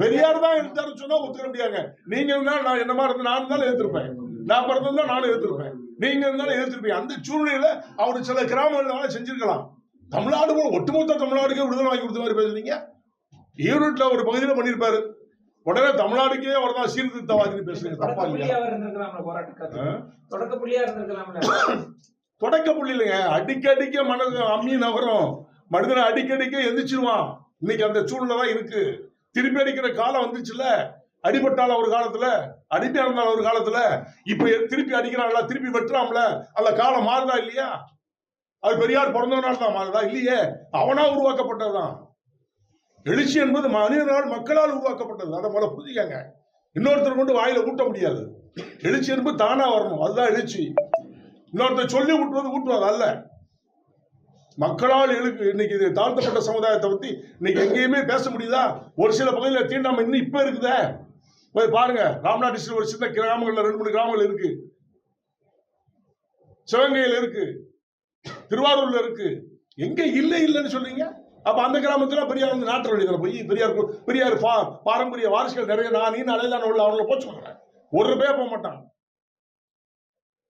பெரியார் தான் எடுத்தாரு சொன்னா ஒத்துக்க முடியாங்க நீங்க இருந்தாலும் நான் என்ன மாதிரி நான் இருந்தாலும் எதிர்ப்பேன் நான் பிறந்திருந்தா நானும் எதிர்ப்பேன் நீங்க இருந்தாலும் எதிர்ப்பீங்க அந்த சூழ்நிலையில அவர் சில கிராமங்கள் செஞ்சிருக்கலாம். தமிழ்நாடு ஒட்டுமொத்த தமிழ்நாடுக்கே விடுதலை வாங்கி கொடுத்த மாதிரி பேசுறீங்க. ஈரோட்ல ஒரு பகுதியில் பண்ணியிருப்பாரு. உடனே தமிழ்நாடுக்கே அவர் தான் சீர்திருத்தவாதின்னு பேசுறீங்க தப்பா இல்லையா? தொடக்க புள்ளியா இருந்திருக்கலாம்ல. தொடக்க புள்ளி இல்லைங்க அடிக்கடிக்க மனது அம்மி நகரும். மனிதனை அடிக்கடிக்க எந்திரிச்சிருவான். இன்னைக்கு அந்த சூழ்நிலை தான் இருக்கு. திருப்பி அடிக்கிற காலம் வந்துச்சுல்ல அடிபட்டால ஒரு காலத்துல அடிப்பா இருந்தால ஒரு காலத்துல. இப்ப திருப்பி அடிக்கிறான்ல திருப்பி வெட்டுறான்ல அந்த காலம் மாறுதா இல்லையா? அது பெரியார் பிறந்தவனால தான் மாறுதா இல்லையே? அவனா உருவாக்கப்பட்டதுதான் எழுச்சி என்பது மனிதனால் மக்களால் உருவாக்கப்பட்டது. அதை முதல்ல புரிஞ்சுக்கங்க. இன்னொருத்தர் கொண்டு வாயில ஊட்ட முடியாது. எழுச்சி என்பது தானா வரணும். அதுதான் எழுச்சி. இன்னொருத்தர் சொல்லி ஊட்டுவது ஊட்டுவது அல்ல. மக்களால் எழுக்கு இன்னைக்கு இது தாழ்த்தப்பட்ட சமுதாயத்தை பத்தி இன்னைக்கு எங்கேயுமே பேச முடியுதா? ஒரு சில பகுதியில் தீண்டாமை இன்னும் இப்ப இருக்குதே. போய் பாருங்க. ராம்நாத் டிஸ்ட்ரிக்ட் ஒரு சின்ன கிராமங்கள்ல ரெண்டு மூணு கிராமங்கள் இருக்கு. சிவகங்கையில் இருக்கு. திருவாரூர்ல இருக்கு. எங்க இல்லை இல்லைன்னு சொல்றீங்க? அப்ப அந்த கிராமத்துல பெரியார் வந்து நாட்டு வேண்டியதில்லை போய் பெரியார் பெரியார் பா- பாரம்பரிய வாரிசுகள் நிறைய நான் நீ அலைதான் உள்ள அவங்கள போச்சு ஒரு பேர் போக மாட்டான்.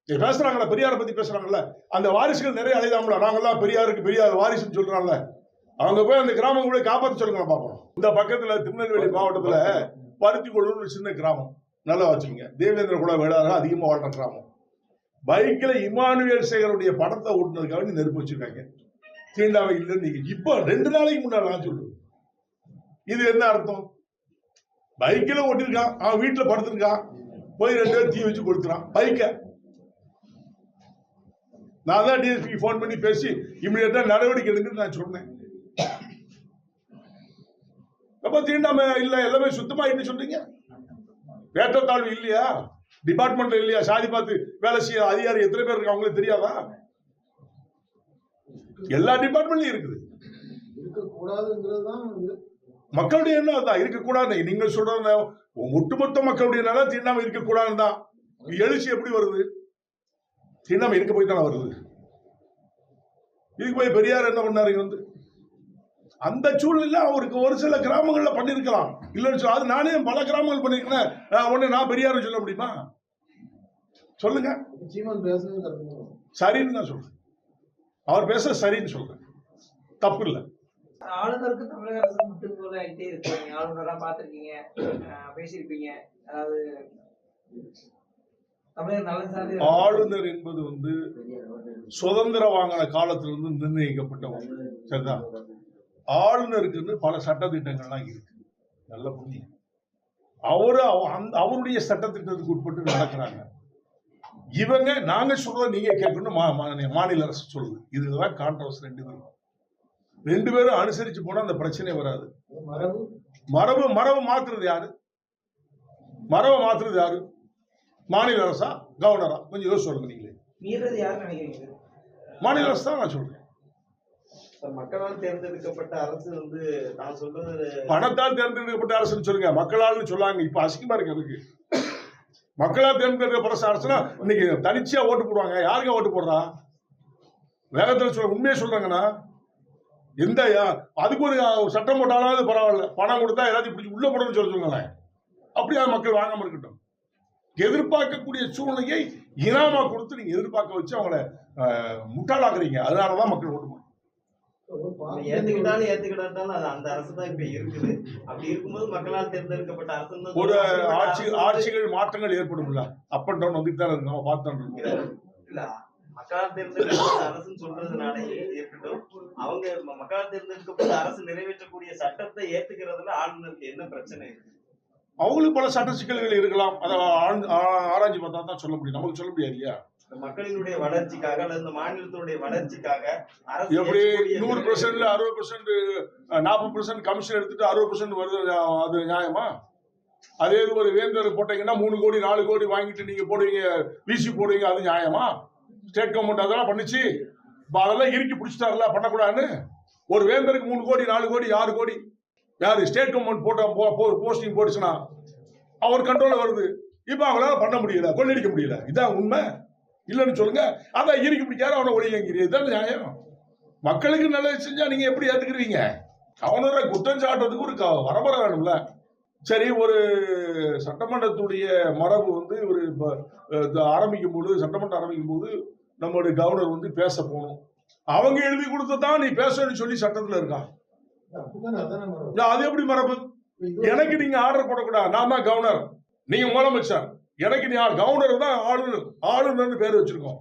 இங்க பேசுறாங்கல்ல பெரியாரை பத்தி பேசுறாங்கல்ல. அந்த வாரிசுகள் நிறைய அலைதாங்களா நாங்கெல்லாம் பெரியாருக்கு பெரியார் வாரிசுன்னு சொல்றாங்கல்ல அவங்க போய் அந்த கிராமங்களை காப்பாற்ற சொல்லுங்க பார்ப்போம் இந்த பக்கத்துல திருநெல்வேலி மாவட்டத்துல பருத்திக்கொள்ளூர் ஒரு சின்ன கிராமம். நல்லா வச்சுக்கோங்க. தேவேந்திர குல வேளாளர் அதிகமாக வாழ்ற கிராமம். பைக்கில் இமானுவேல் சேகருடைய படத்தை ஓட்டுனதுக்காக நெருப்பு வச்சிருக்காங்க. தீண்டாமை இல்லைன்னு நீங்க இப்போ ரெண்டு நாளைக்கு முன்னாடி நான் சொல்லுவேன் இது என்ன அர்த்தம்? பைக்கில் ஓட்டிருக்கான் அவன் வீட்டுல படுத்திருக்கான் போய் ரெண்டு பேரும் தீ வச்சு கொடுத்துறான் பைக்கை. நான் தான் டிஎஸ்பி ஃபோன் பண்ணி பேசி இமிடியேட்டா நடவடிக்கை எடுங்கன்னு நான் சொன்னேன். அப்ப தீண்டாம இல்ல எல்லாமே சுத்தமாயிட்டு சொல்றீங்க? ஏற்றத்தாழ்வு இல்லையா? டிபார்ட்மெண்ட்ல இல்லையா? சாதி பார்த்து வேலை செய்ய அதிகாரி எத்தனை பேர் இருக்கு அவங்களுக்கு தெரியாதா? எல்லா டிபார்ட்மெண்ட்லயும் இருக்குது. தான் மக்களுடைய எண்ணம் அதான் இருக்கக்கூடாது நீங்கள் சொல்ற ஒட்டுமொத்த மக்களுடைய நலம் தீண்டாம இருக்கக்கூடாதுன்னு தான். எழுச்சி எப்படி வருது? தீண்டாம இருக்க போய் தானே வருது. இதுக்கு போய் பெரியார் என்ன பண்ணாரு வந்து? அந்த சூழ்நிலை அவருக்கு ஒரு சில கிராமங்கள்ல பண்ணிருக்கலாம். இல்லைன்னு சொல்ல அது நானே பல கிராமங்கள் பண்ணிருக்கேன் நான் உடனே நான் பெரியார் சொல்ல முடியுமா? சொல்லுங்க. தான். சரின்னு நான் சொல்றேன். அவர் பேச சரின்னு சொல்றேன். தப்பு இல்லை ஆளுநருக்கு தமிழக அரசு முட்டுக்கோல ஆகிட்டே இருக்கு நீங்க ஆளுநரா பாத்திருக்கீங்க பேசியிருப்பீங்க. அதாவது ஆளுநர் என்பது வந்து சுதந்திரம் வாங்கின காலத்திலிருந்து நிர்ணயிக்கப்பட்ட ஒன்று சரிதான் ஆளுநருக்குன்னு பல சட்டத்திட்டங்கள்லாம் இருக்கு. நல்ல புரியுங்க அவரு அவருடைய சட்டத்திட்டத்துக்கு உட்பட்டு நடக்கிறாங்க. இவங்க நாங்க சொல்றத நீங்க கேட்கணும் மாநில அரசு சொல்லுது. இதுதான் கான்ட்ரவர்ஸ் ரெண்டு பேரும். ரெண்டு பேரும் அனுசரிச்சு போனா அந்த பிரச்சனை வராது. மரபு? மரபு மரபு மாத்துறது யாரு? மரபை மாத்துறது யாரு? மாநில அரசா கவர்னரா கொஞ்சம் யோசிச்சு சொல்லுங்க நீங்களே. மாநில அரசு தான் நான் சொல்றேன். மக்களால் தேர்ந்தெடுக்கப்பட்ட அரசு வந்து நான் சொல்றது பணத்தால் தேர்ந்தெடுக்கப்பட்ட அரசுன்னு சொல்லுங்க. மக்களால்னு சொல்லாங்க. இப்ப அசிங்கமா இருக்கு மக்களா தேர்ந்தெடுக்க தேர்ந்தெடுக்கப்பட்ட அரசுனா இன்னைக்கு தனிச்சையா ஓட்டு போடுவாங்க. யாருங்க ஓட்டு போடுறா? வேகத்தில் சொல்ல உண்மையை சொல்றாங்கண்ணா. எந்த அதுக்கு ஒரு சட்டம் போட்டாலாவது பரவாயில்ல. பணம் கொடுத்தா எல்லாத்தையும் பிடிச்சி உள்ள போடணும்னு சொல்ல சொல்லுங்களேன். அப்படியா மக்கள் வாங்காம இருக்கட்டும். எதிர்பார்க்கக்கூடிய சூழ்நிலையை இனாமா கொடுத்து நீங்க எதிர்பார்க்க வச்சு அவங்கள முட்டாளாக்குறீங்க. அதனாலதான் மக்கள் ஓட்டு போடுறாங்க. ஏத்துக்கிட்டாலும் ஏத்துக்கிட்டாலும் அது அந்த அரசு தான் இப்ப இருக்குது. அப்படி இருக்கும்போது மக்களால் தேர்ந்தெடுக்கப்பட்ட அரசு ஒரு ஆட்சி ஆட்சிகள் மாற்றங்கள் ஏற்படும்ல? அப் அண்ட் டவுன் வந்துட்டு தான் இருக்கு நம்ம இல்ல மக்களால் தேர்ந்தெடுக்கப்பட்ட அரசுன்னு சொல்றதுனால இருக்கட்டும். அவங்க மக்களால் தேர்ந்தெடுக்கப்பட்ட அரசு நிறைவேற்றக்கூடிய சட்டத்தை ஏத்துக்கிறதுல ஆளுநருக்கு என்ன பிரச்சனை? இருக்கு அவங்களுக்கு பல சட்ட சிக்கல்கள் இருக்கலாம். அதை ஆழ்ந்து- ஆ- ஆராய்ஞ்சு பார்த்தா தான் சொல்ல முடியும். நமக்கு சொல்ல முடியாது இல்லையா? மக்களினுடைய வளர்ச்சிக்காக அல்லது இந்த மாநிலத்தினுடைய வளர்ச்சிக்காக அரசு எப்படி நூறு பெர்சென்ட்ல அறுபது பெர்சென்ட் நாற்பது பெர்சென்ட் கமிஷன் எடுத்துட்டு அறுபது பெர்சென்ட் வருது அது நியாயமா? அதே இது ஒரு வேந்தர் போட்டீங்கன்னா மூணு கோடி நாலு கோடி வாங்கிட்டு நீங்க போடுவீங்க விசி போடுவீங்க அது நியாயமா? ஸ்டேட் கவர்மெண்ட் அதெல்லாம் பண்ணுச்சு. அதெல்லாம் இறுக்கி பிடிச்சிட்டாருல பண்ணக்கூடாதுன்னு? ஒரு வேந்தருக்கு மூணு கோடி நாலு கோடி ஆறு கோடி. யாரு? ஸ்டேட் கவர்மெண்ட் போட்ட போஸ்டிங் போட்டுச்சுன்னா அவர் கண்ட்ரோல்ல வருது. இப்ப அவங்களால பண்ண முடியல கொள்ளடிக்க முடியல. இதான் உண்மை. இல்லைன்னு சொல்லுங்க. அதான் இருக்கு பிடிக்காத அவனை ஒழியங்கிறீங்க இதான் நியாயம்? மக்களுக்கு நல்லது செஞ்சா நீங்க எப்படி ஏத்துக்கிறீங்க கவர்னரை குற்றம் சாட்டுறதுக்கு ஒரு வரம்பரை வேணும்ல. சரி ஒரு சட்டமன்றத்துடைய மரபு வந்து ஒரு ஆரம்பிக்கும் போது சட்டமன்றம் ஆரம்பிக்கும் போது நம்மளுடைய கவர்னர் வந்து பேச போகணும். அவங்க எழுதி கொடுத்ததான் நீ பேசணும்னு சொல்லி சட்டத்துல இருக்கான் அது எப்படி மரபு? எனக்கு நீங்க ஆர்டர் போடக்கூடாது. நான் தான் கவர்னர். நீங்க முதலமைச்சர். எனக்கு நீ கவர்னர் தான் ஆளுநர் ஆளுநர்னு பேர் வச்சிருக்கோம்.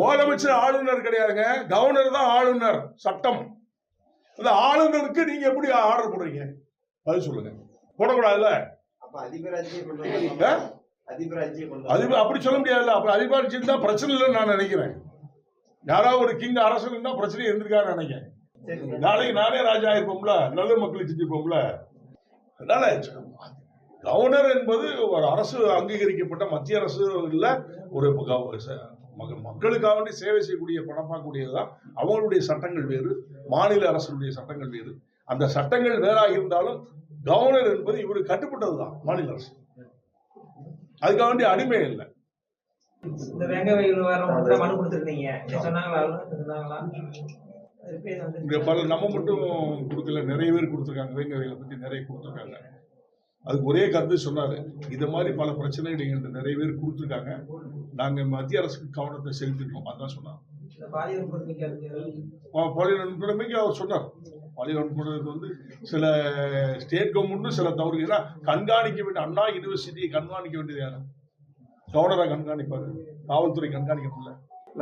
முதலமைச்சர் ஆளுநர் கிடையாதுங்க கவர்னர் தான் ஆளுநர் சட்டம். அந்த ஆளுநருக்கு நீங்க எப்படி ஆர்டர் போடுறீங்க? அது சொல்லுங்க. போடக்கூடாதுல்ல? அதிபர் அப்படி சொல்ல முடியாதுல்ல அப்ப அதிகாரிச்சு தான் பிரச்சனை இல்லைன்னு நான் நினைக்கிறேன். யாராவது ஒரு கிங் அரசன் இருந்தா பிரச்சனை இருந்திருக்கான்னு நினைக்கிறேன். நாளைக்கு நானே ராஜா இருப்போம்ல நல்ல மக்களுக்கு செஞ்சிருப்போம்ல அதனால கவர்னர் என்பது ஒரு அரசு அங்கீகரிக்கப்பட்ட மத்திய அரசு இல்ல ஒரு மக்களுக்காக வேண்டி சேவை செய்யக்கூடிய பணம் பார்க்கக்கூடியதுதான். அவங்களுடைய சட்டங்கள் வேறு மாநில அரசுடைய சட்டங்கள் வேறு. அந்த சட்டங்கள் வேறாக இருந்தாலும் கவர்னர் என்பது இவருக்கு கட்டுப்பட்டதுதான் மாநில அரசு. அதுக்காக வேண்டிய அடிமை இல்லை. இந்த வெங்க மனு கொடுத்துருந்தீங்க. சொன்னாங்களா இங்க பல நம்ம மட்டும் கொடுக்கல நிறைய பேர் கொடுத்துருக்காங்க. வேங்க வயலை பத்தி நிறைய கொடுத்துருக்காங்க. அதுக்கு ஒரே கருத்து சொன்னாரு. இது மாதிரி பல பிரச்சனைகள் எங்கள்கிட்ட நிறைய பேர் கொடுத்துருக்காங்க. நாங்க மத்திய அரசுக்கு கவனத்தை செலுத்திருக்கோம். அதான் சொன்னாங்க இந்த பாலியல் வன்கொடுமைக்கு அவர் சொன்னார். பாலியல் வன்கொடுமைக்கு வந்து சில ஸ்டேட் கவர்மெண்ட்டும் சில தவறு ஏன்னா கண்காணிக்க வேண்டிய அண்ணா யூனிவர்சிட்டியை கண்காணிக்க வேண்டியது யாரு? கவர்னரா கண்காணிப்பாரு. காவல்துறை கண்காணிக்கணும்ல.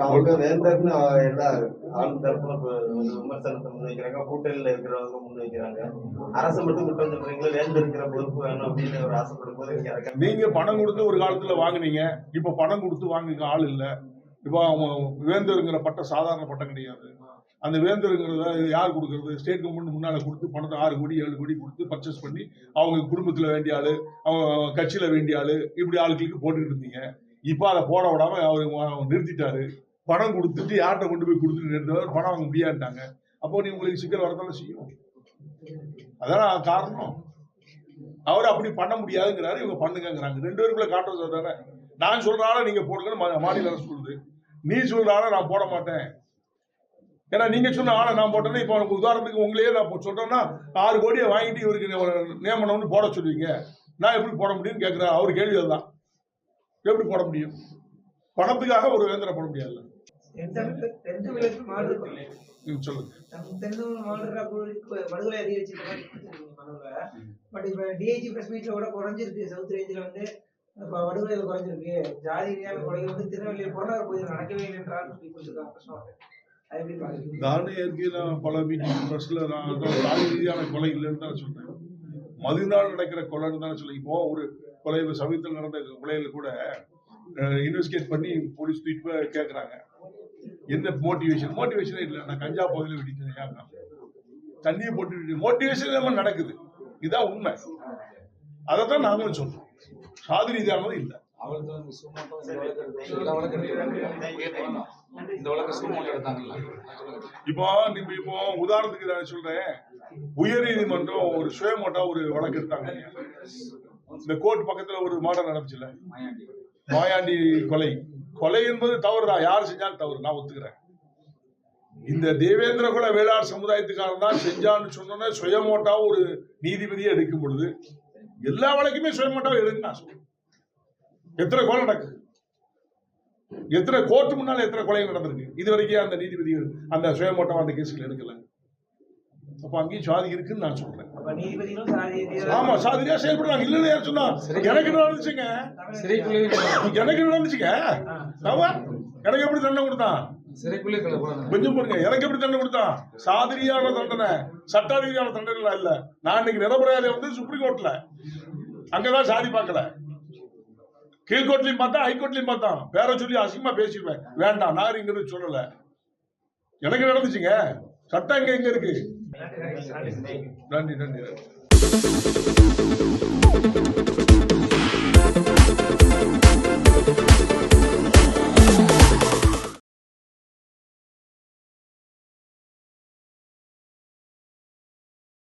அவங்க வேந்தர்னு எல்லா ஆளும் தரப்புல விமர்சனத்தை முன்வைக்கிறாங்க கூட்டணியில இருக்கிறவங்க முன்வைக்கிறாங்க. அரசு மட்டும் குற்றம் சொல்றீங்களா வேந்து இருக்கிற பொறுப்பு வேணும் அப்படின்னு ஒரு ஆசைப்படும் போது நீங்க பணம் கொடுத்து ஒரு காலத்துல வாங்குனீங்க. இப்ப பணம் கொடுத்து வாங்குங்க ஆள் இல்ல. இப்போ அவங்க வேந்தருங்கிற பட்டம் சாதாரண பட்டம் கிடையாது. அந்த வேந்தருங்கிறத யார் கொடுக்கறது? ஸ்டேட் கவர்மெண்ட் முன்னால கொடுத்து பணத்தை ஆறு கோடி ஏழு கோடி கொடுத்து பர்ச்சேஸ் பண்ணி அவங்க குடும்பத்துல வேண்டிய ஆளு அவங்க கட்சியில வேண்டிய ஆளு இப்படி ஆளுகளுக்கு போட்டுக்கிட்டு இருந்தீங்க. இப்போ அதை போட விடாம அவர் நிறுத்திட்டாரு. பணம் கொடுத்துட்டு யார்கிட்ட கொண்டு போய் கொடுத்துட்டு நிறுத்தவர் பணம் வாங்க முடியாட்டாங்க அப்போ நீ உங்களுக்கு சிக்கல் வரதானே செய்யும் அதான் காரணம். அவர் அப்படி பண்ண முடியாதுங்கிறாரு இவங்க பண்ணுங்கிறாங்க ரெண்டு பேருக்குள்ள காட்டுறது தானே நான் சொல்றால நீங்க போடுங்கன்னு மா- மாநில அரசு சொல்லுது. நீ சொல்றால நான் போட மாட்டேன். ஏன்னா நீங்க சொன்ன ஆளை நான் போட்டேன்னா இப்போ உனக்கு உதாரணத்துக்கு உங்களையே நான் சொல்றேன்னா ஆறு கோடியை வாங்கிட்டு இவருக்கு நியமனம்னு போட சொல்லுவீங்க. நான் எப்படி போட முடியும்னு கேட்கிறேன் அவர் கேள்வி அதுதான். எப்படி போட முடியும்? பணத்துக்காக ஒரு வேந்தரை போட முடியாது தென்தமிழ் தென்தமிழருக்கு மாநில ம், சொல்லுங்க. தென்தமிழ் மாநில படுகொலை குறைஞ்சிருக்கு ஜாதி கொலைகள் வந்து திருநெல்வேலி புறநகர் பகுதியில் நடக்கவே இல்லை என்றால் ஏற்கனவே நான் பல ப்ரெஸ்ல நான் ரீதியான கொலை இல்லைன்னு தான் சொல்றேன் மதுநாள் நடக்கிற கொலைன்னு தானே சொல்லி இப்போ ஒரு கொலை சமீபத்தில் நடந்த கொலையில கூட இன்வெஸ்டிகேட் பண்ணி போலீஸ் தூக்கிட்டு கேட்குறாங்க என்ன மோட்டிவேஷன் மோட்டிவேஷனே இல்லை. நான் கஞ்சா பகுதியில் வெடிக்கிறேன் தண்ணியை போட்டு மோட்டிவேஷன் இல்லாமல் நடக்குது. இதான் உண்மை. அதை தான் நாங்களும் சொல்றோம். சாதி ரீதியானது இல்லை. இந்த இப்போ நீங்க இப்போ உதாரணத்துக்கு நான் சொல்றேன். உயர் நீதிமன்றம் ஒரு சுயமோட்டா ஒரு வழக்கு எடுத்தாங்க. இந்த கோர்ட் பக்கத்துல ஒரு மாடம் நடந்துச்சுல மாயாண்டி மாயாண்டி கொலை. கொலை என்பது தவறுதான். யார் செஞ்சாலும் தவறு. நான் ஒத்துக்கிறேன். இந்த தேவேந்திர குல வேளாண் சமுதாயத்துக்காரன் தான் செஞ்சான்னு சொன்னோன்னே சுயமோட்டா ஒரு நீதிபதியை எடுக்கும் பொழுது எல்லா வழக்குமே சுயமோட்டாவை எடுங்க நான் சொல்றேன். எத்தனை கொலை நடக்குது? எத்தனை கோர்ட்டு முன்னால எத்தனை கொலை நடந்திருக்கு? இது வரைக்கும் அந்த நீதிபதிகள் அந்த சுயமோட்டா அந்த கேஸ்கள் எடுக்கல. அப்ப அங்கேயும் சாதி இருக்குன்னு நான் சொல்றேன். ஆமா சாதிரியா செயல்படுறாங்க. இல்லைன்னு யார் சொன்னா எனக்கு நடந்துச்சுங்க? எனக்கு நடந்துச்சுங்க? ஆமா எனக்கு எப்படி தண்டனை கொடுத்தான்? கொஞ்சம் பாருங்க எனக்கு எப்படி தண்டனை கொடுத்தான்? சாதிரியான தண்டனை சட்ட ரீதியான தண்டனை இல்ல. நான் இன்னைக்கு நிரபராதி வந்து சுப்ரீம் கோர்ட்ல. அங்கதான் சாதி பார்க்கல. கீழ்கோட்லயும் பார்த்தா ஹைகோர்ட்லயும் பார்த்தான். பேர சொல்லி அசிங்கமா பேசிடுவேன். வேண்டாம் நான் இங்கிறது சொல்லல. எனக்கு நடந்துச்சுங்க? சட்டம் எங்க எங்க இருக்கு. நன்றி நன்றி நன்றி.